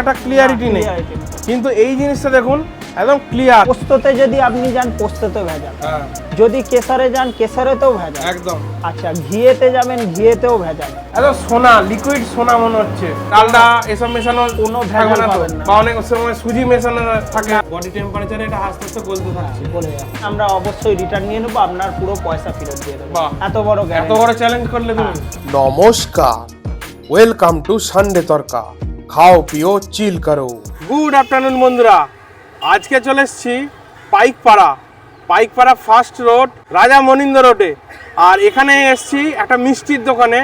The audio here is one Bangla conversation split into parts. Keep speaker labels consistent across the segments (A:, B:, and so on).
A: একটা ক্লিয়ারিটি নেই। কিন্তু এই জিনিসটা দেখুন একদম ক্লিয়ার
B: পোস্ততে যদি আপনি যান পোস্ততে ভেজাল।
A: হ্যাঁ।
B: যদি কেসারে যান কেসারেতেও ভেজাল।
A: একদম।
B: আচ্ছা ঘিয়েতে যাবেন ঘিয়েতেও ভেজাল।
A: একদম সোনা লিকুইড সোনা মনে হচ্ছে। ডালডা এসব মেশানো
B: কোনো ভেজাল
A: না তো।
B: পাবেন না।
A: বা অনেক সময় সুজি মেশানো থাকে। বডি টেম্পারেচারে এটা আস্তে আস্তে গলতে থাকছে।
B: বলে যাবে। আমরা অবশ্যই রিটার্ন নিয়ে নেব আপনার পুরো পয়সা ফেরত দিয়ে দেবো। এত বড়
A: এত বড় চ্যালেঞ্জ করলে তুমি।
C: নমস্কার। ওয়েলকাম টু সানডে তরকা খাও, পিও, চিল করো।
A: গুড আফটারনুন বন্ধুরা। আজকে চলে এসেছি পাইকপাড়া। পাইকপাড়া ফার্স্ট রোড, রাজা মনিন্দ রোডে। আর এখানে এসেছি একটা মিষ্টির দোকানে।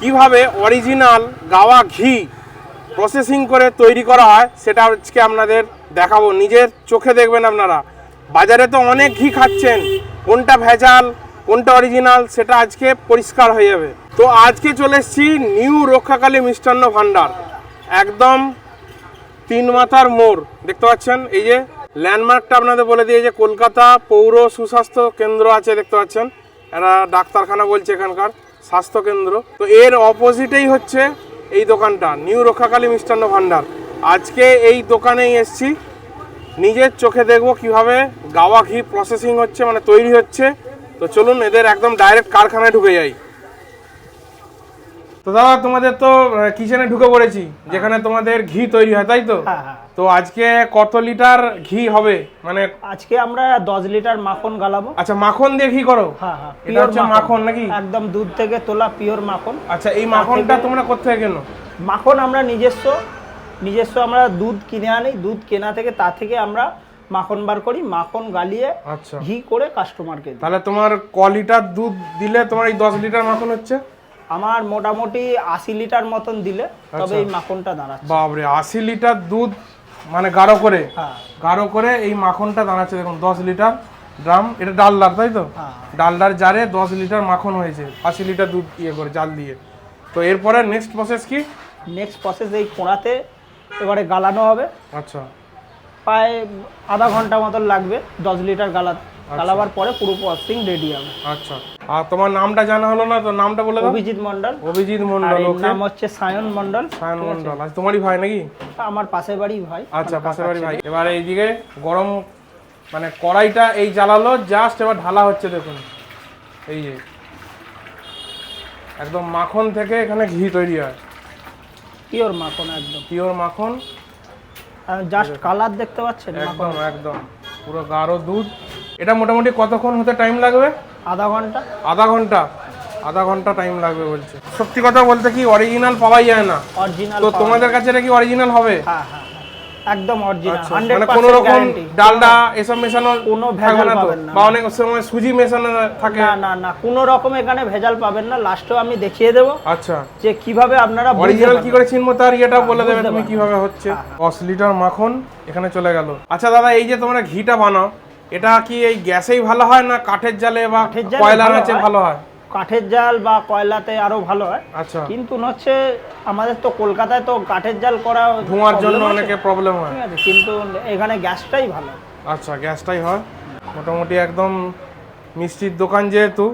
A: কীভাবে অরিজিনাল গাওয়া ঘি প্রসেসিং করে তৈরি করা হয়, সেটা আজকে আপনাদের দেখাবো। নিজের চোখে দেখবেন আপনারা। বাজারে তো অনেক ঘি খাচ্ছেন। কোনটা ভেজাল, কোনটা অরিজিনাল, সেটা আজকে পরিষ্কার হয়ে যাবে। তো আজকে চলে এসেছি নিউ রক্ষাকালী মিষ্টান্ন ভাণ্ডার। একদম তিন মাথার মোড়, দেখতে পাচ্ছেন? এই যে ল্যান্ডমার্কটা আপনাদের বলে দিয়ে যে কলকাতা পৌর সুস্বাস্থ্য কেন্দ্র আছে, দেখতে পাচ্ছেন? এরা ডাক্তারখানা বলছে এখানকার, স্বাস্থ্য কেন্দ্র। তো এর অপোজিটেই হচ্ছে এই দোকানটা, নিউ রক্ষাকালী মিষ্টান্ন ভাণ্ডার আজকে এই দোকানেই এসছি, নিজের চোখে দেখব কীভাবে গাওয়া ঘি প্রসেসিং হচ্ছে মানে তৈরি হচ্ছে। তো চলুন, এদের একদম ডাইরেক্ট কারখানায় ঢুকে যাই। তো দাদা তোমাদের তো কিচেনে ঢুকে পড়েছি যেখানে তোমাদের ঘি তৈরি হয় তাই তো?
B: হ্যাঁ হ্যাঁ।
A: তো আজকে কত লিটার ঘি হবে? মানে
B: আজকে আমরা দশ লিটার মাখন গালাবো।
A: আচ্ছা মাখন দিয়ে ঘি করো?
B: হ্যাঁ হ্যাঁ
A: এটা হচ্ছে মাখন। নাকি?
B: একদম দুধ থেকে তোলা পিওর মাখন।
A: আচ্ছা এই মাখনটা তোমরা কোথায় কেন?
B: মাখন আমরা নিজস্ব নিজস্ব আমরা দুধ কিনে আনি দুধ কেনা থেকে তা থেকে আমরা মাখন বার করি মাখন গালিয়ে
A: আচ্ছা।
B: ঘি করে কাস্টমারকে
A: তাহলে তোমার ক লিটার দুধ দিলে তোমার এই দশ লিটার মাখন হচ্ছে?
B: আমার মোটামুটি আশি লিটার মতন দিলে তবে
A: আচ্ছা।
B: এই মাখনটা দাঁড়াচ্ছে।
A: বাপরে আশি লিটার দুধ মানে গাঢ় করে?
B: হ্যাঁ।
A: গাঢ় করে এই মাখনটা দাঁড়াচ্ছে দেখুন দশ লিটার ড্রাম এটা ডালদার তাই তো?
B: হ্যাঁ।
A: ডালদার জারে দশ লিটার মাখন হয়েছে আশি লিটার দুধ ইয়ে করে জাল দিয়ে। তো এরপরে নেক্সট প্রসেস কি?
B: নেক্সট প্রসেস এই কোড়াতে এবারে গালানো হবে।
A: আচ্ছা।
B: প্রায় আধা ঘণ্টা মতন লাগবে দশ লিটার গালা গালাবার পরে পুরো প্রসেসিং রেডি হবে।
A: আচ্ছা। আর তোমার নামটা জানা হলো না তো নামটা বলে দাও।
B: অভিজিৎ মন্ডল
A: অভিজিৎ মন্ডল ওকে
B: নাম হচ্ছে সায়ন মন্ডল
A: সায়ন মন্ডল আচ্ছা তোমারই ভাই নাকি?
B: আমার পাশের বাড়ি ভাই।
A: আচ্ছা পাশের বাড়ি ভাই। এবার এইদিকে গরম মানে কড়াইটা এই জ্বালালো জাস্ট এবার ঢালা হচ্ছে দেখুন। এই যে। একদম মাখন থেকে এখানে ঘি তৈরি হয়।
B: পিওর মাখন একদম।
A: পিওর মাখন।
B: জাস্ট কালার দেখতে পাচ্ছেন?
A: একদম একদম। পুরো গাঢ় দুধ। এটা মোটামুটি কতক্ষণ হতে টাইম লাগবে?
B: আধা ঘণ্টা।
A: আধা ঘণ্টা। আধা ঘণ্টা টাইম লাগবে বলছে। সত্যি কথা বলতে কি অরিজিনাল পাওয়াই যায় না।
B: অরিজিনাল
A: তো তোমাদের কাছে এটা কি অরিজিনাল হবে?
B: হ্যাঁ হ্যাঁ হ্যাঁ। একদম অরিজিনাল
A: আচ্ছা, মানে কোনো রকম ডালডা এসব মেশানো
B: কোনো
A: থাকবে
B: ভেজাল পাবেন না।
A: বা অনেক সময় সুজি মেশানো থাকে।
B: না না না কোনো রকম এখানে ভেজাল পাবেন না। লাস্টেও আমি দেখিয়ে দেবো
A: আচ্ছা।
B: যে কীভাবে আপনারা
A: অরিজিনাল কি করে চিনবো তার ইয়েটা বলে দেবে তুমি। কীভাবে হচ্ছে।
B: হ্যাঁ,
A: দশ লিটার মাখন এখানে চলে গেল। আচ্ছা দাদা এই যে তোমরা ঘিটা বানাও। এটা কি এই গ্যাসেই ভালো হয় না কাঠের জালে বা কয়লার আছে ভালো হয়?
B: কাঠের জাল বা কয়লাতে আরও ভালো হয়।
A: আচ্ছা।
B: কিন্তু হচ্ছে আমাদের তো কলকাতায় তো কাঠের জাল করা
A: ধোঁয়ার জন্য অনেকে প্রবলেম হয়।
B: কিন্তু এখানে গ্যাসটাই ভালো।
A: আচ্ছা গ্যাসটাই হয়। মোটামুটি একদম মিষ্টির দোকান যেহেতু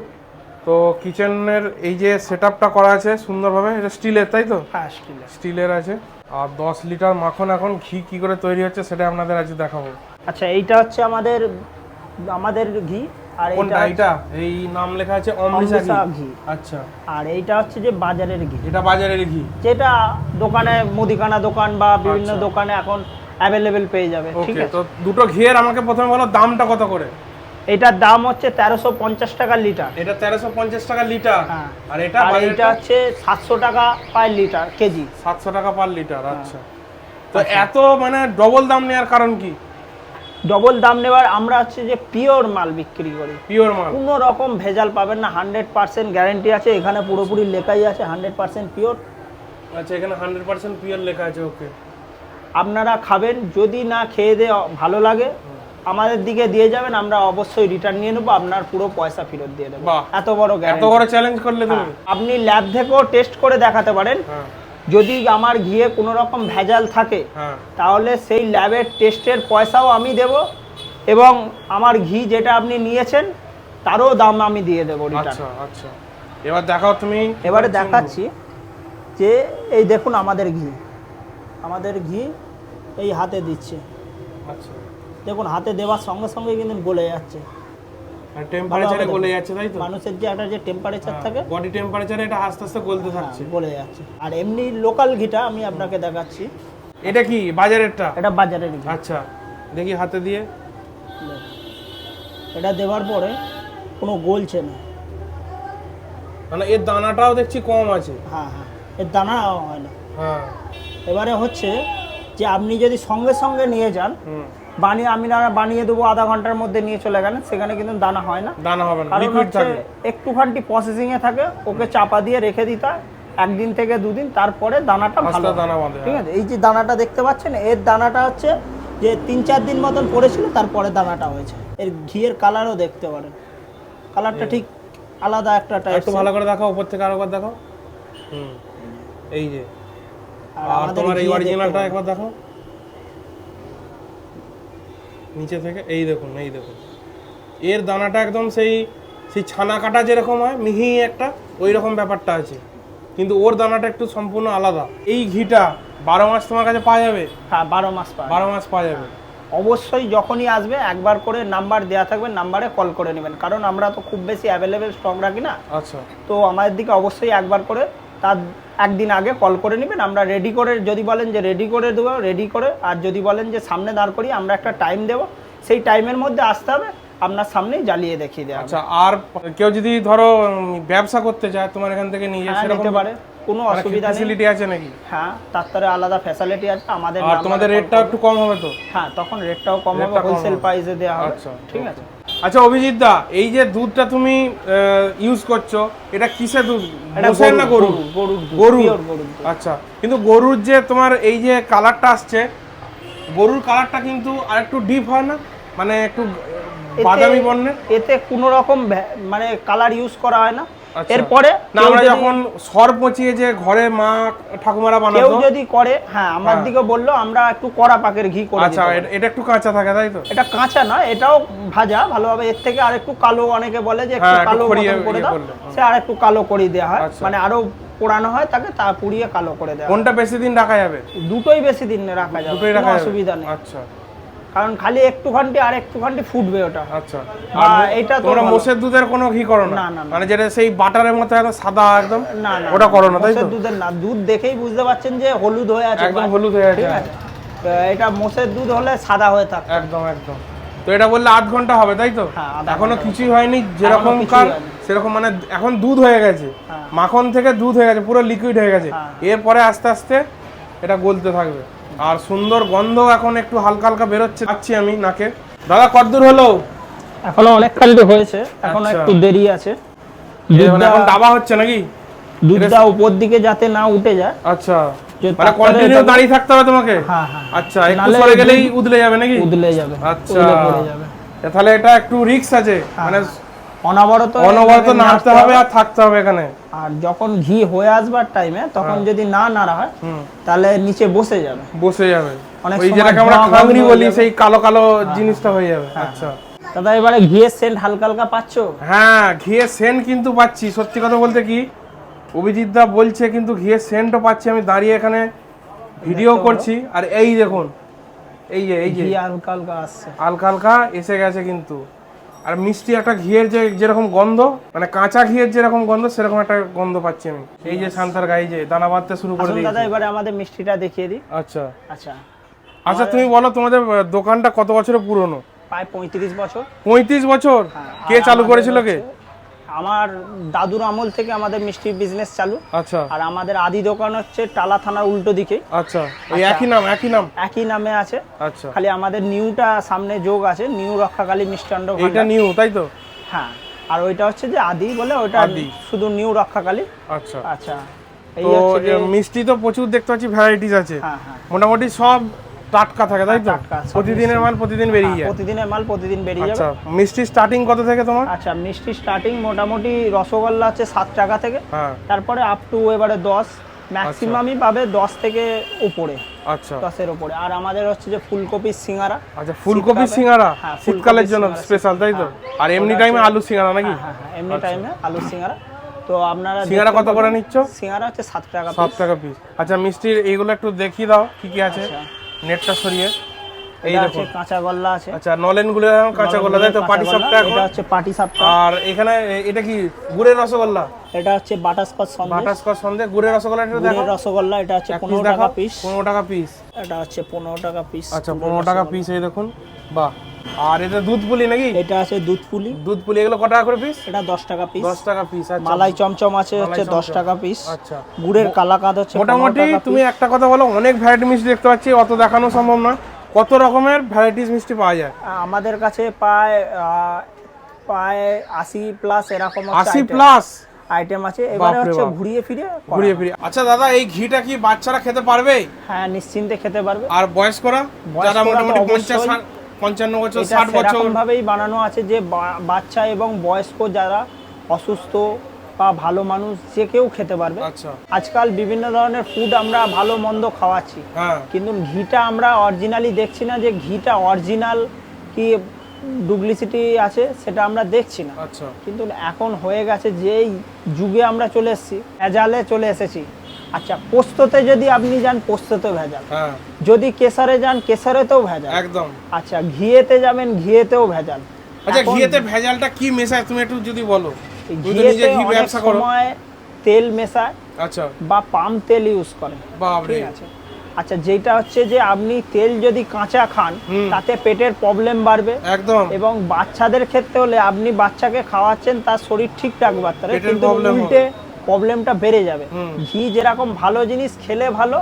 A: তো কিচেনের এই যে সেট আপটা করা আছে সুন্দরভাবে এটা স্টিলের তাই তো?
B: হ্যাঁ স্টিলের।
A: স্টিলের আছে। আর দশ লিটার মাখন এখন ঘি কি করে তৈরি হচ্ছে সেটা আপনাদের আজ দেখাবো।
B: আচ্ছা এইটা হচ্ছে আমাদের আমাদের ঘি আর
A: কোনটা?
B: এইটা
A: এইটা? এই নাম লেখা আছে অমৃতা ঘি। আচ্ছা।
B: আর এইটা হচ্ছে যে বাজারের ঘি।
A: এটা বাজারের ঘি।
B: যেটা দোকানে মুদিখানা দোকান বা বিভিন্ন
A: আচ্ছা।
B: দোকানে এখন অ্যাভেলেবেল পেয়ে যাবে ঠিক আছে?
A: তো দুটো ঘিয়ের আমাকে প্রথমে বলো দামটা কত করে?
B: এটার দাম হচ্ছে তেরোশো পঞ্চাশ টাকা লিটার।
A: এটা তেরোশো পঞ্চাশ টাকা লিটার?
B: হ্যাঁ।
A: আর এটা
B: আর এইটা হচ্ছে সাতশো টাকা পার লিটার কেজি।
A: সাতশো টাকা পার লিটার আচ্ছা। তো এত মানে ডবল দাম নেওয়ার কারণ কি?
B: ডবল দাম নেওয়ার আমরা হচ্ছে যে পিওর মাল বিক্রি করি।
A: পিওর মাল।
B: কোনো রকম ভেজাল পাবেন না হান্ড্রেড পার্সেন্ট গ্যারেন্টি আছে এখানে পুরোপুরি লেখাই আছে হান্ড্রেড পার্সেন্ট পিওর
A: আচ্ছা এখানে হান্ড্রেড পার্সেন্ট পিওর লেখা আছে ওকে
B: আপনারা খাবেন যদি না খেয়ে দিয়ে ভালো লাগে আমাদের দিকে দিয়ে যাবেন আমরা অবশ্যই রিটার্ন নিয়ে নেব আপনার পুরো পয়সা ফেরত দিয়ে দেবো। এত বড়
A: এত বড় চ্যালেঞ্জ করলে তুমি।
B: আপনি ল্যাব থেকেও টেস্ট করে দেখাতে পারেন।
A: হ্যাঁ।
B: যদি আমার ঘিয়ে কোনো রকম ভেজাল থাকে
A: হ্যাঁ।
B: তাহলে সেই ল্যাবের টেস্টের পয়সাও আমি দেব এবং আমার ঘি যেটা আপনি নিয়েছেন তারও দাম আমি দিয়ে দেবো
A: আচ্ছা আচ্ছা। এবার দেখাও তুমি।
B: এবারে দেখাচ্ছি যে এই দেখুন আমাদের ঘি। আমাদের ঘি এই হাতে দিচ্ছে।
A: আচ্ছা।
B: দেখুন হাতে দেওয়ার সঙ্গে সঙ্গে কিন্তু গলে যাচ্ছে।
A: টেম্পারেচারে গলে যাচ্ছে তাই তো?
B: মানুষের যে একটা যে টেম্পারেচার থাকে
A: বডি টেম্পারেচারে এটা আস্তে আস্তে গলতে থাকছে।
B: হ্যাঁ, গলে যাচ্ছে। আর এমনি লোকাল ঘিটা আমি আপনাকে দেখাচ্ছি।
A: এটা কি বাজারেরটা?
B: এটা বাজারের
A: আচ্ছা দেখি হাতে দিয়ে।
B: এটা দেওয়ার পরে কোনো গলছে না।
A: মানে এর দানাটাও দেখছি কম আছে।
B: হ্যাঁ হ্যাঁ এর দানা হয় না।
A: হ্যাঁ।
B: এবারে হচ্ছে যে আপনি যদি সঙ্গে সঙ্গে নিয়ে যান বানিয়ে আমি না বানিয়ে দেবো আধা ঘণ্টার মধ্যে নিয়ে চলে গেলেন সেখানে কিন্তু দানা হয় না।
A: দানা হবে না
B: কারণ
A: লিকুইড
B: হচ্ছে একটুখানি প্রসেসিং এ থাকে ওকে চাপা দিয়ে রেখে দিতে হয় একদিন থেকে দুদিন তারপরে দানাটা ভালো
A: দানা বাঁধে
B: ঠিক আছে? এই যে দানাটা দেখতে পাচ্ছেন এর দানাটা হচ্ছে যে তিন চার দিন মতন পড়েছিল তারপরে দানাটা হয়েছে। এর ঘিয়ের কালারও দেখতে পারেন। কালারটা ঠিক আলাদা একটা
A: হ্যাঁ।
B: টাইপ
A: একটু ভালো করে দেখাও উপর থেকে আরেকবার দেখাও। হুম এই যে। আর তোমার এই অরিজিনালটা একবার দেখো নিচে থেকে এই দেখুন এই দেখুন। এর দানাটা একদম সেই সেই ছানা কাটা যেরকম হয় মিহি একটা ওই রকম ব্যাপারটা আছে। কিন্তু ওর দানাটা একটু সম্পূর্ণ আলাদা। এই ঘিটা বারো মাস তোমার কাছে পাওয়া যাবে?
B: হ্যাঁ বারো মাস
A: বারো মাস পাওয়া যাবে।
B: অবশ্যই যখনই আসবে একবার করে নাম্বার দেওয়া থাকবে নাম্বারে কল করে নেবেন। কারণ আমরা তো খুব বেশি অ্যাভেলেবেল স্টক রাখি না।
A: আচ্ছা।
B: তো আমাদের দিকে অবশ্যই একবার করে তার একদিন আগে কল করে নেবেন। আমরা রেডি করে যদি বলেন যে রেডি করে দেবো রেডি করে। আর যদি বলেন যে সামনে দাঁড় করি আমরা একটা টাইম দেবো। সেই টাইমের মধ্যে আসতে হবে আপনার সামনেই জ্বালিয়ে দেখিয়ে দেওয়া
A: আচ্ছা আর কেউ যদি ধরো ব্যবসা করতে চায় তোমার এখান থেকে নিয়ে
B: হ্যাঁ
A: সেরকম
B: নিতে পারে। কোনো অসুবিধা নেই।
A: ফ্যাসিলিটি আছে নাকি?
B: হ্যাঁ তার তারে আলাদা ফ্যাসিলিটি আছে। আমাদের
A: আর তোমাদের রেটটা একটু কম হবে তো?
B: হ্যাঁ তখন রেটটাও কম হবে হোলসেল প্রাইসে দেওয়া হবে।
A: আচ্ছা,
B: ঠিক আছে?
A: আচ্ছা অভিজিৎ দা এই যে দুধটা তুমি ইউজ করছ এটা কিসে দুধ? মোষের না গরু গরু
B: গরুর
A: আচ্ছা কিন্তু গরুর যে তোমার এই যে কালারটা আসছে গরুর কালারটা কিন্তু আর একটু ডিপ হয় না? মানে একটু বাদামি বর্ণের?
B: এতে কোনো রকম মানে কালার ইউজ করা হয় না। এরপরে
A: না আমরা যখন সর পচিয়ে যে ঘরে মা ঠাকুমারা
B: কেউ যদি করে হ্যাঁ আমার
A: হ্যাঁ।
B: দিকে বলল আমরা একটু কড়া পাকের ঘি করে
A: আচ্ছা এটা- একটু কাঁচা থাকে তাই তো?
B: এটা কাঁচা না এটাও ভাজা ভালোভাবে এর থেকে আর একটু কালো অনেকে বলে যে একটু
A: হ্যাঁ,
B: কালো করে
A: ইয়ে
B: দাও সে আর একটু কালো করে দেওয়া হয়
A: আচ্ছা।
B: মানে আরও পোড়ানো হয় তাকে তা পুড়িয়ে কালো করে দেওয়া
A: কোনটা বেশি দিন রাখা যাবে?
B: দুটোই বেশি দিন রাখা যাবে
A: দুটোই রাখা
B: অসুবিধা নেই।
A: আচ্ছা।
B: কারণ খালি একটু ঘন্টি আর একটু ঘন্টি ফুটবে ওটা।
A: আচ্ছা। আর
B: এটা তো
A: তোমরা মোষের দুধের কোনো ঘি করো না। মানে যেটা সেই বাটারের মতো একদম সাদা একদম
B: না না
A: ওটা করো না তাই তো?
B: দুধের না দুধ দেখেই বুঝতে পারছেন যে হলুদ হয়ে আছে
A: একদম হলুদ হয়ে আছে
B: তো এটা মোষের দুধ হলে সাদা হয়ে থাকে
A: একদম একদম। তো এটা বললে আধ ঘণ্টা হবে তাই তো?
B: হ্যাঁ, এখনও
A: কিছুই হয়নি যেরকম কার সেরকম মানে এখন দুধ হয়ে গেছে।
B: হ্যাঁ।
A: মাখন থেকে দুধ হয়ে গেছে পুরো লিকুইড হয়ে গেছে।
B: হ্যাঁ।
A: এরপরে আস্তে আস্তে এটা গলতে থাকবে। আর সুন্দর গন্ধ এখন একটু হালকা হালকা বেরোচ্ছে পাচ্ছি আমি নাকে। দাদা কতদূর হলো?
B: এখনও অনেক খালি হয়েছে এখনও
A: আচ্ছা।
B: একটু দেরি আছে।
A: মানে এখন দাবা হচ্ছে নাকি?
B: দুধটা উপর দিকে যাতে না উঠে যায়।
A: আচ্ছা। মানে কন্টিনিউ দাঁড়িয়ে থাকতে হবে তোমাকে?
B: হ্যাঁ হ্যাঁ।
A: আচ্ছা একটু সরে গেলেই উদলে যাবে নাকি?
B: উদলে যাবে
A: আচ্ছা। তাহলে এটা একটু রিস্ক আছে। মানে
B: অনবরত
A: অনবরত নাড়তে হবে আর থাকতে হবে এখানে।
B: আর যখন ঘি হয়ে আসবার টাইমে তখন
A: হ্যাঁ।
B: যদি না নাড়া হয় তাহলে নিচে বসে যাবে।
A: বসে যাবে। ওই যেটাকে আমরা খাংরি বলি সেই কালো কালো জিনিসটা হয়ে যাবে। আচ্ছা।
B: দাদা এবারে ঘিয়ের সেন্ট হালকা হালকা পাচ্ছো?
A: হ্যাঁ ঘিয়ের সেন্ট কিন্তু পাচ্ছি। সত্যি কথা বলতে কি অভিজিৎ দা বলছে কিন্তু ঘিয়ের সেন্টও পাচ্ছি। আমি দাঁড়িয়ে এখানে ভিডিও করছি। আর এই দেখুন এই যে এই যে।
B: হালকা হালকা আসছে।
A: হালকা হালকা এসে গেছে কিন্তু। আর মিষ্টি একটা ঘিয়ের যে যেরকম গন্ধ মানে কাঁচা ঘিয়ের যেরকম গন্ধ সেরকম একটা গন্ধ পাচ্ছি আমি। এই যে সান্তার গায়ে যে দানা বাঁধতে শুরু করে
B: দিই দাদা এবারে আমাদের মিষ্টিটা দেখিয়ে দিই।
A: আচ্ছা।
B: আচ্ছা।
A: আচ্ছা তুমি বলো তোমাদের দোকানটা কত বছরের পুরনো?
B: প্রায় পঁয়ত্রিশ বছর।
A: পঁয়ত্রিশ বছর?
B: হ্যাঁ,
A: কে চালু করেছিল কে?
B: আমার দাদুর আমল থেকে আমাদের মিষ্টির বিজনেস চালু।
A: আচ্ছা।
B: আর আমাদের আদি দোকান হচ্ছে টালা থানার উল্টো দিকে।
A: আচ্ছা ওই একই নাম একই নাম?
B: একই নামে আছে।
A: আচ্ছা।
B: খালি আমাদের নিউটা সামনে যোগ আছে নিউ রক্ষাকালী মিষ্টান্ন
A: এইটা
B: ভাণ্ডার।
A: নিউ তাই তো?
B: হ্যাঁ আর ওইটা হচ্ছে যে আদি বলে ওইটা
A: আদি।
B: শুধু নিউ রক্ষাকালী।
A: আচ্ছা।
B: আচ্ছা। এই
A: তো মিষ্টি তো প্রচুর দেখতে পাচ্ছি ভ্যারাইটিস আছে।
B: হ্যাঁ হ্যাঁ।
A: মোটামুটি সব টাটকা থাকে তাই তো?
B: টাটকা,
A: প্রতিদিনের মাল প্রতিদিন বেরিয়ে যায়।
B: প্রতিদিনের মাল প্রতিদিন বেরিয়ে
A: আচ্ছা মিষ্টি স্টার্টিং কত থেকে তোমার?
B: আচ্ছা মিষ্টি স্টার্টিং মোটামুটি রসগোল্লা আছে সাত টাকা থেকে।
A: হ্যাঁ।
B: তারপরে আপ টু এবারে দশ। ম্যাক্সিমামই পাবে দশ থেকে উপরে।
A: আচ্ছা।
B: দশের উপরে। আর আমাদের হচ্ছে যে ফুলকপির সিঙ্গারা।
A: আচ্ছা ফুলকপি সিঙ্গারা?
B: হ্যাঁ,
A: শীতকালের জন্য স্পেশাল তাই তো?
B: হ্যাঁ।
A: আর এমনি টাইমে আলু সিঙ্গারা নাকি?
B: হ্যাঁ হ্যাঁ এমনি টাইমে আলু সিঙ্গারা। তো আপনারা
A: সিঙ্গারা কত করে। নিচ্ছ?
B: সিঙ্গারা হচ্ছে সাত টাকা
A: সাত টাকা পিস আচ্ছা মিষ্টির এইগুলো একটু দেখিয়ে দাও কি কি আছে?
B: আচ্ছা।
A: নেটটা সরিয়ে। এই দেখুন।
B: কাঁচা গল্লা আছে।
A: আচ্ছা নলেনগুলো কাঁচা গোল্লা তাই তো পাটি সাপটা এখন?
B: এটা হচ্ছে পাটি সাপটা
A: আর এখানে এটা কি গুড়ের রসগোল্লা?
B: এটা হচ্ছে বাটারস্কচ সন্দেশ।
A: বাটারস্কচ সন্দেশ গুড়ের রসগোল্লা এটা দেখো।
B: রসগোল্লা এটা হচ্ছে
A: এক পিস
B: পনেরো
A: দেখো
B: টাকা পিস
A: পনেরো টাকা পিস
B: এটা হচ্ছে পনেরো টাকা পিস
A: আচ্ছা পনেরো টাকা পিস এই দেখুন। বাহ। আর এটা দুধ পুলি নাকি?
B: এটা আছে দুধ পুলি।
A: দুধ পুলি এগুলো কত টাকা করে পিস
B: এটা দশ টাকা পিস
A: দশ টাকা পিস আচ্ছা।
B: মালাই চমচম আছে হচ্ছে দশ
A: চমচম।
B: টাকা পিস
A: আচ্ছা।
B: গুড়ের কালাকাঁদ হচ্ছে
A: মোটামুটি তুমি একটা কথা বলো অনেক ভ্যারাইটি মিষ্টি দেখতে পাচ্ছি অত দেখানো সম্ভব না। কত রকমের ভ্যারাইটিস মিষ্টি পাওয়া যায়?
B: আমাদের কাছে আহ, প্রায় আশি প্লাস এরকম
A: আশি প্লাস
B: আইটেম আছে। এবারে হচ্ছে ঘুরিয়ে ফিরে
A: ঘুরিয়ে ফিরিয়ে। আচ্ছা দাদা এই ঘিটা কি বাচ্চারা খেতে পারবে?
B: হ্যাঁ নিশ্চিন্তে খেতে পারবে।
A: আর বয়স্করা? যারা মোটামুটি পঞ্চাশ
B: অবশ্যই।
A: ষাট- পঞ্চান্ন বছর ষাট বছর।
B: ভাবেই বানানো আছে যে বাচ্চা এবং বয়স্ক যারা অসুস্থ বা ভালো মানুষ যে কেউ খেতে পারবে।
A: আচ্ছা।
B: আজকাল বিভিন্ন ধরনের ফুড আমরা ভালো মন্দ খাওয়াচ্ছি।
A: হ্যাঁ।
B: কিন্তু ঘিটা আমরা অরিজিনালি দেখছি না যে ঘিটা অরিজিনাল কি ডুপ্লিসিটি আছে সেটা আমরা দেখছি না।
A: আচ্ছা।
B: কিন্তু এখন হয়ে গেছে যেই যুগে আমরা চলে এসেছি ভেজালে চলে এসেছি। আচ্ছা পোস্ততে যদি আপনি যান পোস্ততে ভেজাল।
A: হ্যাঁ।
B: যদি কেসারে যান কেসারেতেও ভেজাল।
A: একদম।
B: আচ্ছা ঘিয়েতে যাবেন ঘিয়েতেও ভেজাল।
A: আচ্ছা ঘিয়েতে ভেজালটা কি মেশায়? তুমি একটু যদি বলো।
B: ঘিয়েতে
A: ঘি
B: অনেক
A: ব্যবসা করো।
B: সময় তেল মেশায়
A: আচ্ছা।
B: বা পাম তেল ইউজ করে ঠিক আছে? আচ্ছা যেটা হচ্ছে যে আপনি তেল যদি কাঁচা খান তাতে পেটের প্রবলেম বাড়বে।
A: একদম।
B: এবং বাচ্চাদের ক্ষেত্রে হলে আপনি বাচ্চাকে খাওয়াচ্ছেন তার শরীর ঠিক রাখবে তাহলে কিন্তু উল্টে প্রবলেমটা বেড়ে যাবে। ঘি যেরকম ভালো জিনিস খেলে ভালো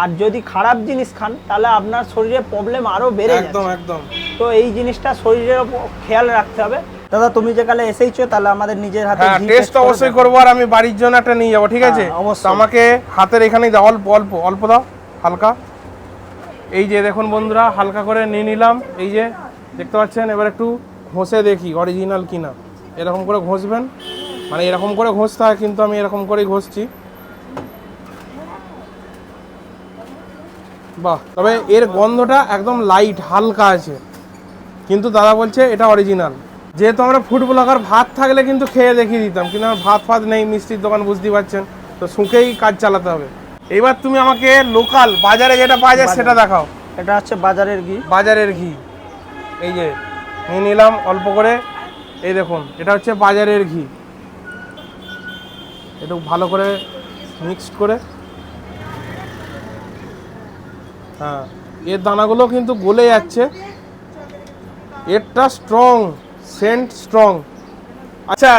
B: আর যদি খারাপ জিনিস খান তাহলে আপনার শরীরে প্রবলেম আরও বেড়ে
A: একদম একদম।
B: তো এই জিনিসটা শরীরের খেয়াল রাখতে হবে। দাদা তুমি যেখানে এসেইছো তাহলে আমাদের নিজের হাতে
A: হ্যাঁ টেস্ট
B: taste
A: অবশ্যই। করব আর আমি বাড়ির জন্য একটা নিয়ে যাব ঠিক আছে?
B: হ্যাঁ, অবশ্যই।
A: আমাকে হাতের এখানেই দাও অল্প অল্প অল্প দাও হালকা। এই যে দেখুন বন্ধুরা হালকা করে নিয়ে নিলাম। এই যে দেখতে পাচ্ছেন? এবার একটু ঘষে দেখি অরিজিনাল কিনা। এরকম করে ঘষবেন। মানে এরকম করে ঘষতে হয় কিন্তু আমি এরকম করেই ঘষছি। বাহ তবে এর গন্ধটা একদম লাইট হালকা আছে। কিন্তু দাদা বলছে এটা অরিজিনাল যেহেতু আমরা ফুড ব্লগার ভাত থাকলে কিন্তু খেয়ে দেখিয়ে দিতাম কিন্তু আমার ভাত ফাত নেই মিষ্টির দোকান বুঝতেই পারছেন। তো শুঁকেই কাজ চালাতে হবে। এবার তুমি আমাকে লোকাল বাজারে যেটা পাওয়া যায় সেটা দেখাও।
B: এটা হচ্ছে বাজারের ঘি।
A: বাজারের ঘি। এই যে নিয়ে নিলাম অল্প করে। এই দেখুন এটা হচ্ছে বাজারের ঘি। একটু ভালো করে মিক্সড করে। হ্যাঁ এর দানাগুলো কিন্তু গলে যাচ্ছে। এরটা স্ট্রং সেন্ট স্ট্রং আচ্ছা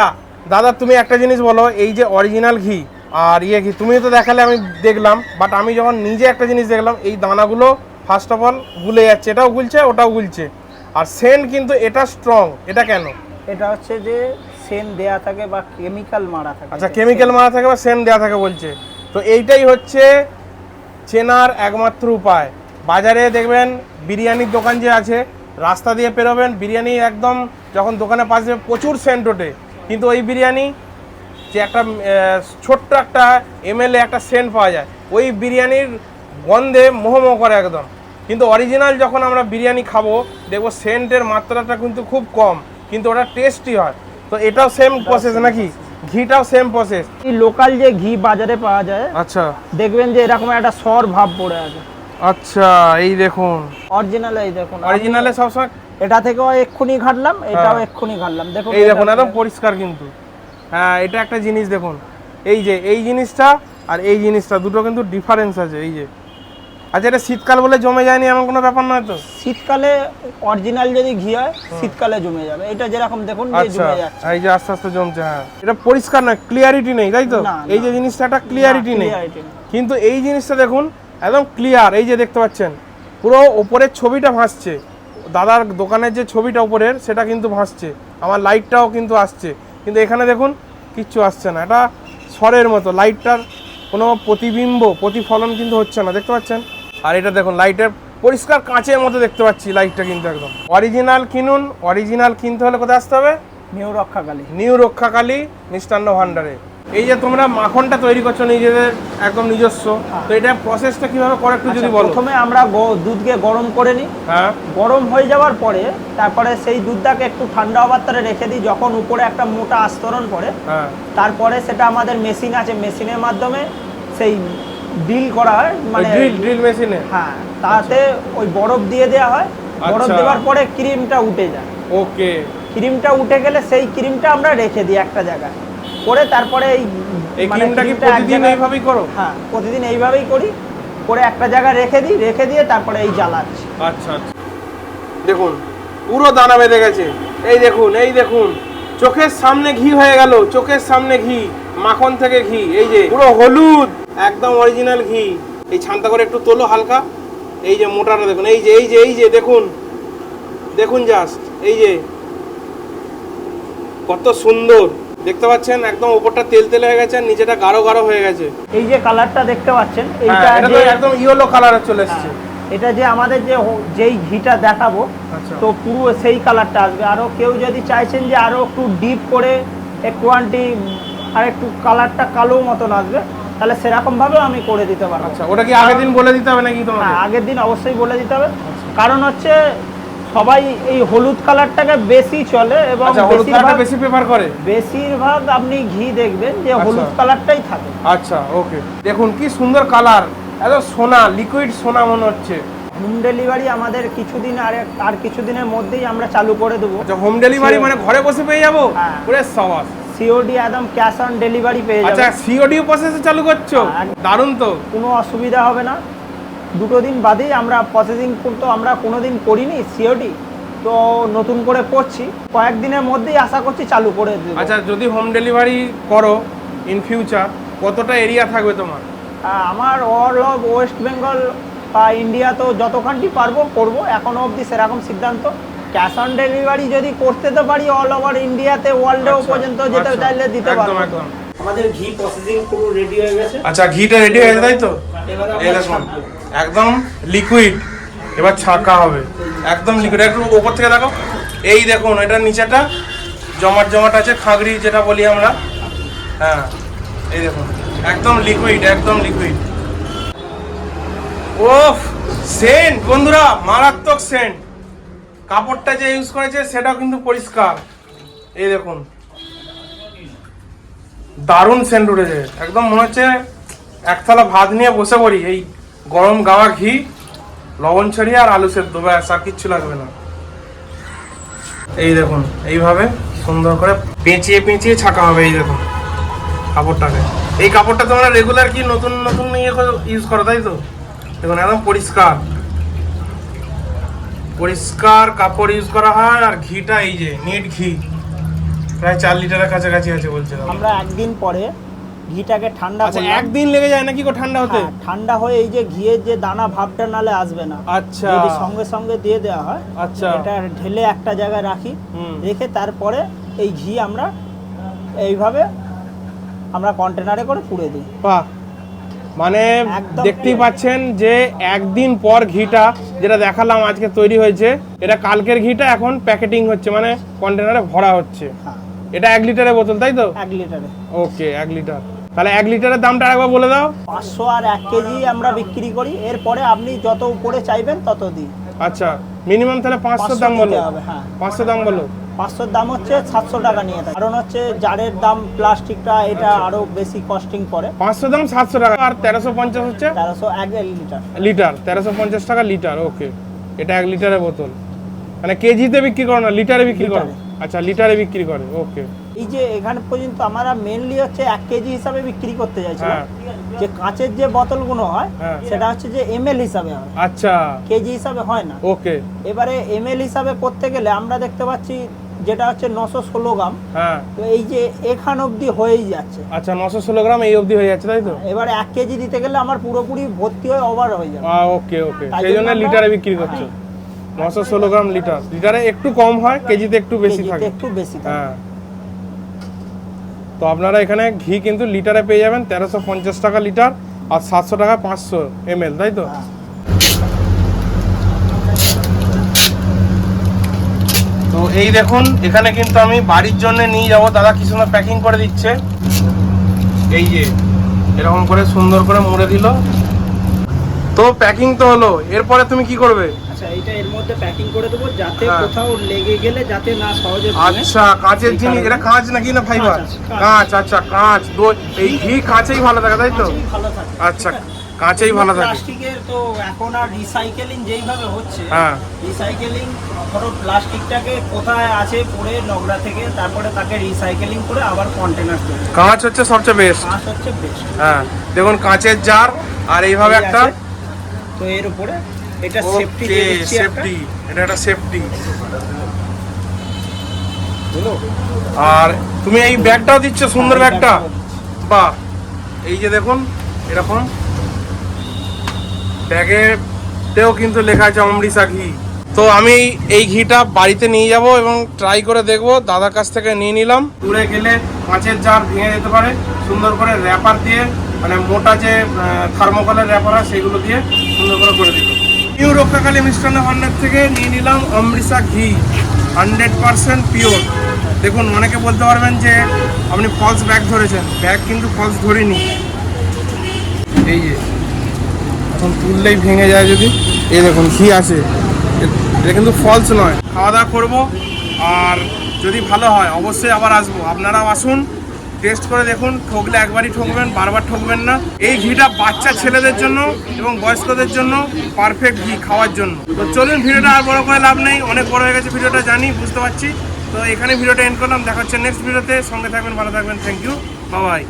A: দাদা, তুমি একটা জিনিস বলো, এই যে অরিজিনাল ঘি, আর ইয়ে ঘি তুমি তো দেখালে আমি দেখলাম বাট আমি যখন নিজে একটা জিনিস দেখলাম, এই দানাগুলো ফার্স্ট অফ অল গুলে যাচ্ছে, এটাও গুলছে, ওটাও গুলছে। আর সেন্ট কিন্তু এটা স্ট্রং এটা কেন?
B: এটা হচ্ছে যে সেন দেয়া থাকে বা কেমিক্যাল মারা থাকে।
A: আচ্ছা কেমিক্যাল মারা থাকে বা সেন্ট দেওয়া থাকে বলছে। তো এইটাই হচ্ছে চেনার একমাত্র উপায়। বাজারে দেখবেন বিরিয়ানির দোকান যে আছে রাস্তা দিয়ে পেরোবেন বিরিয়ানি একদম যখন দোকানে পাশে যাবে, প্রচুর সেন্ট ওঠে। কিন্তু ওই বিরিয়ানি যে একটা ছোট্ট একটা এমএলএ একটা সেন্ট পাওয়া যায় ওই বিরিয়ানির গন্ধে মোহমোহ করে একদম। কিন্তু অরিজিনাল যখন আমরা বিরিয়ানি খাব দেখব সেন্টের মাত্রাটা কিন্তু খুব কম কিন্তু ওটা টেস্টি হয়। তো এটাও সেম প্রসেস নাকি? ঘিটাও সেম প্রসেস
B: এই লোকাল যে ঘি বাজারে পাওয়া যায়
A: আচ্ছা।
B: দেখবেন যে এরকম একটা সর ভাব পড়ে আছে।
A: আচ্ছা এই দেখুন।
B: অরিজিনাল এই দেখুন।
A: অরিজিনালে সবসময়
B: এটা থেকেও এক্ষুনি ঘাটলাম এটাও
A: হ্যাঁ।
B: এক্ষুনি ঘাটলাম। দেখুন
A: এই দেখুন একদম পরিষ্কার কিন্তু। হ্যাঁ এটা একটা জিনিস দেখুন। এই যে এই জিনিসটা আর এই জিনিসটা দুটো কিন্তু ডিফারেন্স আছে এই যে। আচ্ছা এটা শীতকাল বলে জমে যায়নি এমন কোনো ব্যাপার নয় তো?
B: শীতকালে অরিজিনাল যদি ঘি হয় শীতকালে জমে যাবে। এটা যেরকম দেখুন যে
A: আচ্ছা
B: জমে যাচ্ছে।
A: এই যে আস্তে আস্তে জমছে হ্যাঁ। এটা পরিষ্কার নয় ক্লিয়ারিটি নেই তাই তো? এই যে জিনিসটা একটা ক্লিয়ারিটি নেই।
B: নেই।
A: কিন্তু এই জিনিসটা দেখুন একদম ক্লিয়ার এই যে দেখতে পাচ্ছেন পুরো ওপরের ছবিটা ভাসছে। দাদার দোকানের যে ছবিটা ওপরের সেটা কিন্তু ভাসছে। আমার লাইটটাও কিন্তু আসছে। কিন্তু এখানে দেখুন কিচ্ছু আসছে না। এটা স্বরের মতো লাইটটার কোনো প্রতিবিম্ব প্রতিফলন কিন্তু হচ্ছে না দেখতে পাচ্ছেন? আর এটা দেখুন লাইটের পরিষ্কার কাঁচের মতো দেখতে পাচ্ছি লাইটটা কিন্তু একদম। অরিজিনাল কিনুন অরিজিনাল কিনতে হলে কোথায় আসতে হবে?
B: নিউ রক্ষাকালী।
A: নিউ রক্ষাকালী মিষ্টান্ন ভাণ্ডারে। এই যে তোমরা মাখনটা তৈরি করছ নিজেদের একদম নিজস্ব তো এটা প্রসেসটা কীভাবে করে একটু যদি বলো?
B: প্রথমে আমরা দুধকে গরম করে নিই।
A: হ্যাঁ।
B: গরম হয়ে যাওয়ার পরে তারপরে সেই দুধটাকে একটু ঠান্ডা তারে রেখে দিই যখন উপরে একটা মোটা আস্তরণ পড়ে।
A: হ্যাঁ।
B: তারপরে সেটা আমাদের মেশিন আছে মেশিনের মাধ্যমে সেই ডিল করা হয় মানে
A: ড্রিল ড্রিল মেশিনে
B: হ্যাঁ তাতে ওই বরফ দিয়ে দেওয়া হয় বরফ
A: আচ্ছা।
B: দেওয়ার পরে ক্রিমটা উঠে যায়।
A: ওকে।
B: ক্রিমটা উঠে গেলে সেই ক্রিমটা আমরা রেখে দিই একটা জায়গায়। করে তারপরে এই
A: এই
B: মানে
A: ক্রিমটা কি প্রতিদিন এইভাবেই করো?
B: হ্যাঁ প্রতিদিন এইভাবেই করি। করে একটা জায়গায় রেখে দিই রেখে দিয়ে তারপরে এই জ্বালাচ্ছি।
A: আচ্ছা আচ্ছা। দেখুন পুরো দানা বেঁধে গেছে। এই দেখুন এই দেখুন। চোখের সামনে ঘি হয়ে গেল চোখের সামনে ঘি। মাখন থেকে ঘি এই যে পুরো হলুদ একদম অরিজিনাল ঘি। এই ছানটা করে একটু তোলো হালকা। এই যে মোটাটা দেখুন এই যে এই যে এই যে দেখুন। দেখুন জাস্ট এই যে। কত সুন্দর। দেখতে পাচ্ছেন একদম উপরটা তেল তেল হয়ে গেছে আর নিচেটা গাঢ় গাঢ় হয়ে গেছে।
B: এই যে কালারটা দেখতে পাচ্ছেন এইটা
A: হ্যাঁ,
B: যে-
A: একদম ইয়েলো কালারে চলে এসেছে।
B: হ্যাঁ, এটা যে আমাদের যে যেই ঘিটা দেখাবো
A: আচ্ছা।
B: তো পুরো সেই কালারটা আসবে। আরও কেউ যদি চাইছেন যে আরও একটু ডিপ করে একটু আন্টি আর একটু কালারটা কালো মতন আসবে তাহলে সেরকমভাবেও আমি করে দিতে পারব।
A: আচ্ছা ওটা কি আগের দিন বলে দিতে হবে নাকি তোমাকে?
B: হ্যাঁ আগের দিন অবশ্যই বলে দিতে হবে। কারণ হচ্ছে সবাই এই হলুদ কালারটাকে বেশি চলে এবং
A: আচ্ছা হলুদ কালারটা বেশি প্রেফার করে?
B: বেশিরভাগ আপনি ঘি দেখবেন যে
A: আচ্ছা।
B: হলুদ কালারটাই থাকে।
A: আচ্ছা ওকে। দেখুন কি সুন্দর কালার। এত সোনা লিকুইড সোনা মনে হচ্ছে।
B: হোম ডেলিভারি আমাদের কিছুদিন আর আর কিছুদিনের মধ্যেই আমরা চালু করে দেবো।
A: আচ্ছা হোম ডেলিভারি মানে ঘরে বসে পেয়ে যাব?
B: হ্যাঁ।
A: পুরো সবাস।
B: সিওডি একদম ক্যাশ অন ডেলিভারি পেয়ে
A: আচ্ছা
B: যাবেন।
A: সিওডি প্রসেসে চালু করছ?
B: হ্যাঁ।
A: দারুণ তো।
B: কোনো অসুবিধা হবে না। দুটো দিন বাদেই আমরা প্রসেসিং তো আমরা কোনো দিন করিনি সিওডি তো নতুন করে করছি। কয়েকদিনের মধ্যেই আশা করছি চালু করে দেবো।
A: আচ্ছা যদি হোম ডেলিভারি করো ইন ফিউচার কতটা এরিয়া থাকবে তোমার?
B: আমার অল অফ ওয়েস্ট বেঙ্গল বা ইন্ডিয়া তো যতখানটি পারব করব। এখনও অবধি সেরকম সিদ্ধান্ত ক্যাশ অন ডেলিভারি যদি করতে তো পারি অল ওভার ইন্ডিয়াতে ওয়ার্ল্ডেও
A: আচ্ছা,
B: পর্যন্ত যেতে
A: আচ্ছা।
B: চাইলে দিতে পারব।
A: একদম।
B: আমাদের ঘি প্রসেসিং পুরো রেডি হয়ে গেছে।
A: আচ্ছা ঘিটা রেডি হয়ে গেছে তাই তো? এই দেখুন একদম লিকুইড এবার ছাকা হবে। একদম লিকুইড একটু উপর থেকে দেখো। এই দেখুন এটা নিচেটা জমাট জমাট আছে খাগড়ি যেটা বলি আমরা। হ্যাঁ এই দেখুন। একদম লিকুইড একদম লিকুইড ওফ সেন্ট বন্ধুরা মারাত্মক সেন্ট। কাপড়টা যে ইউজ করেছে, সেটাও কিন্তু পরিষ্কার। এই দেখুন। দারুণ সেন্ট উঠেছে। একদম মনে হচ্ছে এক থালা ভাত নিয়ে বসে পড়ি। এই গরম গাওয়া ঘি, লবণ ছড়িয়ে আর আলু সেদ্ধ, ব্যাস, আর কিচ্ছু লাগবে না। এই দেখুন, এইভাবে সুন্দর করে পেঁচিয়ে পেঁচিয়ে ছাকা হবে, এই দেখুন কাপড়টাকে। এই কাপড়টা তোমরা রেগুলার কি নতুন নতুন ইয়ে ইউজ করো, তাই তো? দেখুন, একদম পরিষ্কার। পরিষ্কার কাপড় ইউজ করা হয় আর ঘিটা এই যে নেট ঘি। প্রায় চার লিটারের কাছাকাছি আছে বলছে
B: আমরা একদিন পরে ঘিটাকে ঠান্ডা
A: আচ্ছা একদিন লেগে যায় নাকি গো ঠান্ডা হতে?
B: হ্যাঁ, ঠান্ডা হয়ে এই যে ঘিয়ের যে দানা ভাবটা নালে আসবে না।
A: আচ্ছা।
B: যদি সঙ্গে সঙ্গে দিয়ে দেওয়া হয়
A: আচ্ছা।
B: এটা ঢেলে একটা জায়গায় রাখি। রেখে তারপরে এই ঘি আমরা এইভাবে আমরা কন্টেনারে করে পুড়ে দিই।
A: বাহ। মানে দেখতেই পাচ্ছেন যে একদিন পর ঘিটা যেটা দেখালাম আজকে তৈরি হয়েছে এটা কালকের ঘিটা এখন প্যাকেটিং হচ্ছে মানে কন্টেনারে ভরা হচ্ছে।
B: হ্যাঁ।
A: এটা এক লিটারের বোতল তাই তো?
B: এক লিটারে।
A: ওকে এক লিটার। তাহলে এক লিটারের দামটা একবার বলে দাও।
B: পাঁচশো আর এক কেজি আমরা বিক্রি করি এরপরে আপনি যত উপরে চাইবেন তত দিই
A: আচ্ছা মিনিমাম তাহলে পাঁচশো
B: পাঁচশো
A: দাম বলো।
B: হ্যাঁ।
A: পাঁচশো দাম বলো।
B: পাঁচশোর দাম হচ্ছে সাতশো টাকা নিয়ে থাকে। কারণ হচ্ছে জারের দাম প্লাস্টিকটা এটা। আরও বেশি কস্টিং পড়ে
A: পাঁচশো দাম সাতশো টাকা আর তেরোশো পঞ্চাশ হচ্ছে?
B: তেরোশো এক লিটার।
A: লিটার তেরোশো পঞ্চাশ টাকা লিটার ওকে। এটা এক লিটারের বোতল। মানে কেজিতে বিক্রি করো না লিটারে বিক্রি করো? আচ্ছা লিটারে বিক্রি করে ওকে।
B: এই যে এখানে পর্যন্ত আমরা মেনলি হচ্ছে এক কেজি হিসাবে বিক্রি করতে চাইছিলাম।
A: হ্যাঁ।
B: যে কাঁচের যে বোতলগুলো হয়
A: হ্যাঁ।
B: সেটা হচ্ছে যে এমএল হিসাবে হয়।
A: আচ্ছা।
B: কেজি হিসাবে হয় না।
A: ওকে।
B: এবারে এমএল হিসাবে করতে গেলে আমরা দেখতে পাচ্ছি যেটা হচ্ছে নশো ষোলো গ্রাম।
A: হ্যাঁ।
B: তো এই যে এখান অবধি হয়েই যাচ্ছে।
A: আচ্ছা নশো ষোলো গ্রাম এই অবধি হয়ে যাচ্ছে তাই তো?
B: এবার এক কেজি দিতে গেলে আমার পুরোপুরি ভর্তি হয়ে ওভার হয়ে যাবে।
A: ওকে ওকে সেই জন্য
B: জন্য
A: লিটারে বিক্রি করছ। নশো ষোলো গ্রাম লিটার লিটারে একটু কম হয় কেজিতে একটু বেশি থাকে।
B: একটু বেশি
A: হ্যাঁ। তো আপনারা এখানে ঘি কিন্তু লিটারে পেয়ে যাবেন তেরোশো পঞ্চাশ টাকা লিটার আর সাতশো টাকা পাঁচশো এম তাই তো? তো এই দেখুন এখানে কিন্তু আমি বাড়ির জন্য নিয়ে যাব। দাদা কি সুন্দর প্যাকিং করে দিচ্ছে। এই যে এরকম করে সুন্দর করে মুড়ে দিল। তো প্যাকিং তো হলো এরপরে তুমি কি করবে?
B: আচ্ছা এইটা এর মধ্যে প্যাকিং করে দেবো যাতে
A: হ্যাঁ।
B: কোথাও লেগে গেলে যাতে না সহজে
A: আচ্ছা কাঁচের জিনিস এটা কাঁচ নাকি না ফাইবার
B: কাঁচ
A: আচ্ছা কাঁচ দই এই ঘি কাঁচেই ভালো থাকে তাই তো?
B: ভালো থাকে।
A: আচ্ছা কাঁচেই ভালো থাকে।
B: প্লাস্টিকের তো এখন আর রিসাইকেলিং যেইভাবে হচ্ছে
A: হ্যাঁ।
B: রিসাইকেলিং ধরো প্লাস্টিকটাকে কোথায় আছে পড়ে নোংরা থেকে তারপরে তাকে রিসাইকেলিং করে আবার কন্টেনার তৈরি।
A: কাঁচ হচ্ছে সবচেয়ে বেস্ট
B: কাঁচ হচ্ছে বেস্ট
A: হ্যাঁ দেখুন কাঁচের জার আর এইভাবে একটা
B: তো এর উপরে এটা সেফটি
A: সেফটি এটা একটা সেফটি আর তুমি এই ব্যাগটাও দিচ্ছ সুন্দর ব্যাগটা বাহ। এই যে দেখুন এরকম ব্যাগেতেও কিন্তু লেখা আছে অমৃষা ঘি তো আমি এই ঘিটা বাড়িতে নিয়ে যাব এবং ট্রাই করে দেখব, দাদার কাছ থেকে নিয়ে নিলাম। দূরে গেলে কাঁচের জার ভেঙে যেতে পারে, সুন্দর করে র্যাপার দিয়ে মানে মোটা যে থার্মোকলের র্যাপার হয় সেগুলো দিয়ে সুন্দর করে করে দিল নিউ রক্ষাকালী মিষ্টান্ন ভান্ডার থেকে নিয়ে নিলাম অমৃষা ঘি হান্ড্রেড পারসেন্ট পিওর দেখুন, অনেকে বলতে পারবেন যে, আপনি ফলস ব্যাগ ধরেছেন। ব্যাগ কিন্তু ফলস ধরিনি। এই যে। এখন তুললেই ভেঙে যায় যদি। এই দেখুন, ঘি আছে। এটা কিন্তু ফলস নয়। খাওয়া দাওয়া করব, আর যদি ভালো হয়, অবশ্যই আবার আসব। আপনারাও আসুন টেস্ট করে দেখুন। ঠকলে একবারই ঠকবেন, বারবার ঠকবেন না। এই ঘিটা বাচ্চা ছেলেদের জন্য এবং বয়স্কদের জন্য পারফেক্ট ঘি খাওয়ার জন্য। তো চলুন, ভিডিওটা আর বড় করে লাভ নেই। অনেক বড় হয়ে গেছে ভিডিওটা, জানি, বুঝতে পারছি। তো এখানে ভিডিওটা এন্ড করলাম। দেখা হচ্ছে নেক্সট ভিডিওতে। সঙ্গে থাকবেন, ভালো থাকবেন। থ্যাংক ইউ বাবাই